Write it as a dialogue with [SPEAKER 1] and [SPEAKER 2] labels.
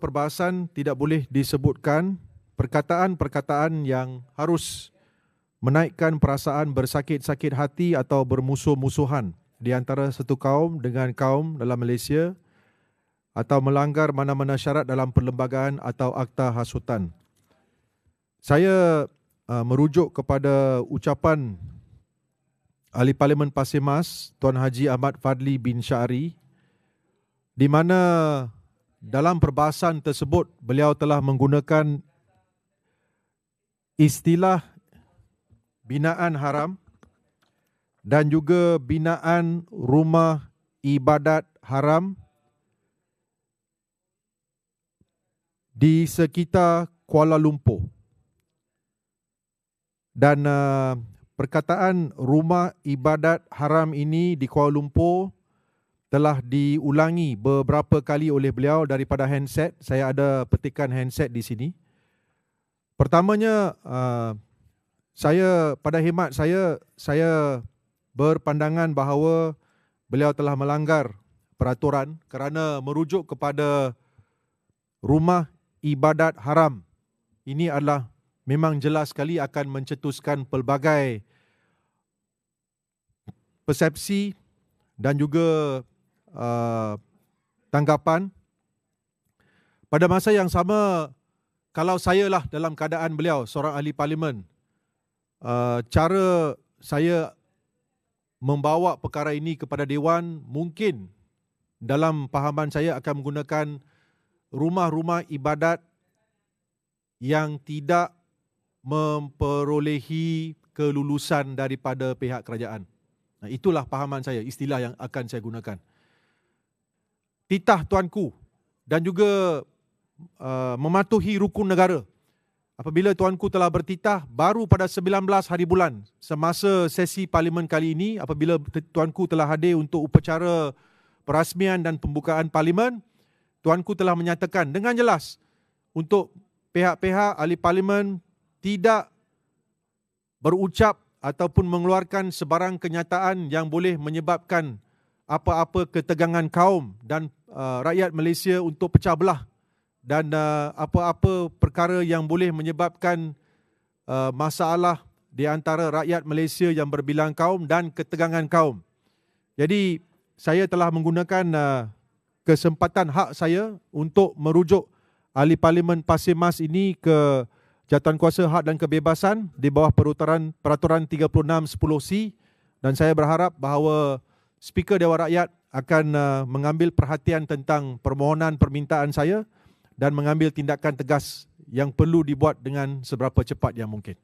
[SPEAKER 1] perbahasan tidak boleh disebutkan perkataan-perkataan yang harus menaikkan perasaan bersakit-sakit hati atau bermusuh-musuhan di antara satu kaum dengan kaum dalam Malaysia atau melanggar mana-mana syarat dalam perlembagaan atau akta hasutan. Saya uh, merujuk kepada ucapan Ahli Parlimen Pasir Mas Tuan Haji Ahmad Fadli bin Syari di mana dalam perbahasan tersebut beliau telah menggunakan istilah binaan haram dan juga binaan rumah ibadat haram di sekitar Kuala Lumpur. Dan uh, perkataan rumah ibadat haram ini di Kuala Lumpur telah diulangi beberapa kali oleh beliau daripada handset. Saya ada petikan handset di sini. Pertamanya, uh, saya pada hemat saya, saya berpandangan bahawa beliau telah melanggar peraturan kerana merujuk kepada rumah ibadat haram. Ini adalah memang jelas sekali akan mencetuskan pelbagai persepsi dan juga uh, tanggapan. Pada masa yang sama, kalau saya lah dalam keadaan beliau, seorang ahli parlimen, uh, cara saya membawa perkara ini kepada Dewan mungkin dalam pahaman saya akan menggunakan rumah-rumah ibadat yang tidak memperolehi kelulusan daripada pihak kerajaan. Nah, itulah pahaman saya, istilah yang akan saya gunakan. Titah tuanku dan juga uh, mematuhi rukun negara. Apabila tuanku telah bertitah baru pada 19 hari bulan semasa sesi parlimen kali ini apabila tuanku telah hadir untuk upacara perasmian dan pembukaan parlimen tuanku telah menyatakan dengan jelas untuk pihak-pihak ahli parlimen tidak berucap ataupun mengeluarkan sebarang kenyataan yang boleh menyebabkan apa-apa ketegangan kaum dan uh, rakyat Malaysia untuk pecah belah dan uh, apa-apa perkara yang boleh menyebabkan uh, masalah di antara rakyat Malaysia yang berbilang kaum dan ketegangan kaum. Jadi saya telah menggunakan uh, kesempatan hak saya untuk merujuk ahli parlimen Pasir Mas ini ke Jatuhan Kuasa Hak dan Kebebasan di bawah peraturan peraturan 3610C dan saya berharap bahawa Speaker Dewan Rakyat akan uh, mengambil perhatian tentang permohonan permintaan saya dan mengambil tindakan tegas yang perlu dibuat dengan seberapa cepat yang mungkin.